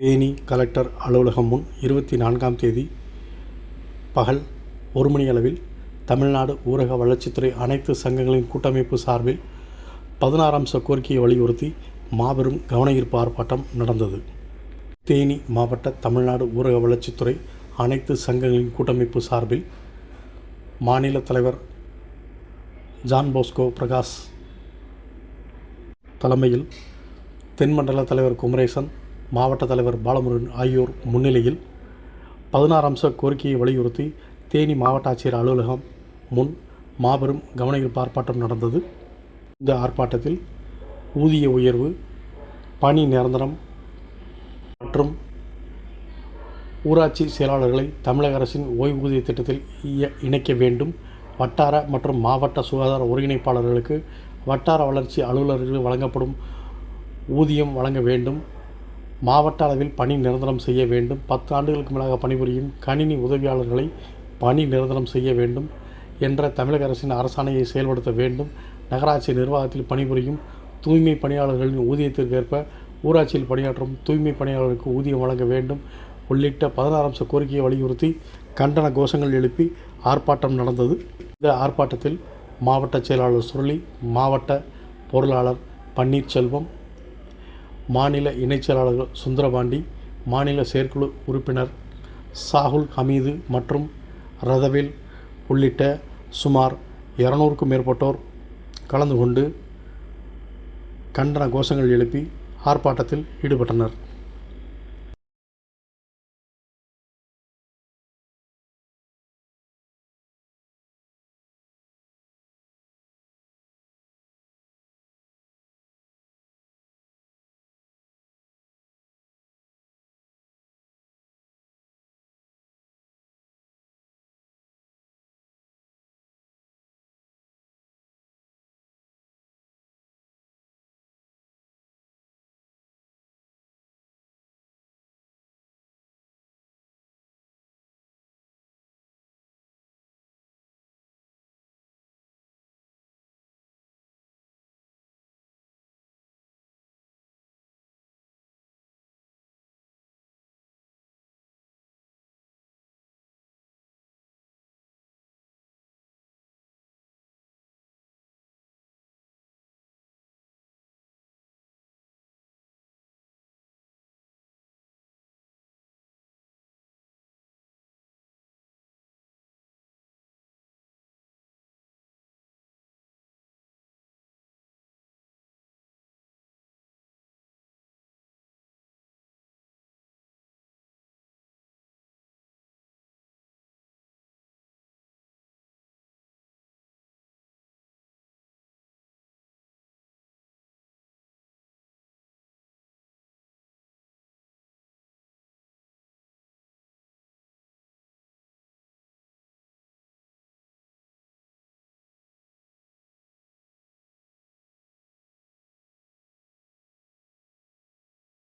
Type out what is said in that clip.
Theni collector அலுவலகம் முன் இருபத்தி நான்காம் தேதி பகல் ஒரு மணியளவில் தமிழ்நாடு ஊரக வளர்ச்சித்துறை அனைத்து சங்கங்களின் கூட்டமைப்பு சார்பில் பதினாறாம் அம்ச கோரிக்கையை வலியுறுத்தி மாபெரும் கவனஈர்ப்பு ஆர்ப்பாட்டம் நடந்தது. தேனி மாவட்ட தமிழ்நாடு ஊரக வளர்ச்சித்துறை அனைத்து சங்கங்களின் கூட்டமைப்பு சார்பில் மாநில தலைவர் ஜான் போஸ்கோ பிரகாஷ் தலைமையில் தென்மண்டல தலைவர் குமரேசன் மாவட்ட தலைவர் பாலமுருகன் ஆகியோர் முன்னிலையில் பதினாறு அம்ச கோரிக்கையை வலியுறுத்தி தேனி மாவட்ட ஆட்சியர் அலுவலகம் முன் மாபெரும் கவனஈர்ப்பு ஆர்ப்பாட்டம் நடந்தது. இந்த ஆர்ப்பாட்டத்தில் ஊதிய உயர்வு பணி நிரந்தரம் மற்றும் ஊராட்சி செயலாளர்களை தமிழக அரசின் ஓய்வூதிய திட்டத்தில் இய- இணைக்க வேண்டும். வட்டார மற்றும் மாவட்ட சுகாதார ஒருங்கிணைப்பாளர்களுக்கு வட்டார வளர்ச்சி அலுவலர்களுக்கு வழங்கப்படும் ஊதியம் வழங்க வேண்டும். மாவட்ட அளவில் பணி நிரந்தரம் செய்ய வேண்டும். பத்து ஆண்டுகளுக்கு மேலாக பணிபுரியும் கணினி உதவியாளர்களை பணி நிரந்தரம் செய்ய வேண்டும் என்ற தமிழக அரசின் அரசாணையை செயல்படுத்த வேண்டும். நகராட்சி நிர்வாகத்தில் பணிபுரியும் தூய்மை பணியாளர்களின் ஊதியத்திற்கேற்ப ஊராட்சியில் பணியாற்றும் தூய்மை பணியாளர்களுக்கு ஊதியம் வழங்க வேண்டும். உள்ளிட்ட பதினாறு அம்ச கோரிக்கையை வலியுறுத்தி கண்டன கோஷங்கள் எழுப்பி ஆர்ப்பாட்டம் நடந்தது. இந்த ஆர்ப்பாட்டத்தில் மாவட்ட செயலாளர் சுருளி மாவட்ட பொருளாளர் பன்னீர்செல்வம் மாநில இணைச் செயலாளர்கள் சுந்தரபாண்டி மாநில செயற்குழு உறுப்பினர் சாகுல் ஹமீது மற்றும் ரதவேல் உள்ளிட்ட சுமார் இரநூறுக்கும் மேற்பட்டோர் கலந்து கொண்டு கண்டன கோஷங்கள் எழுப்பி ஆர்ப்பாட்டத்தில் ஈடுபட்டனர்.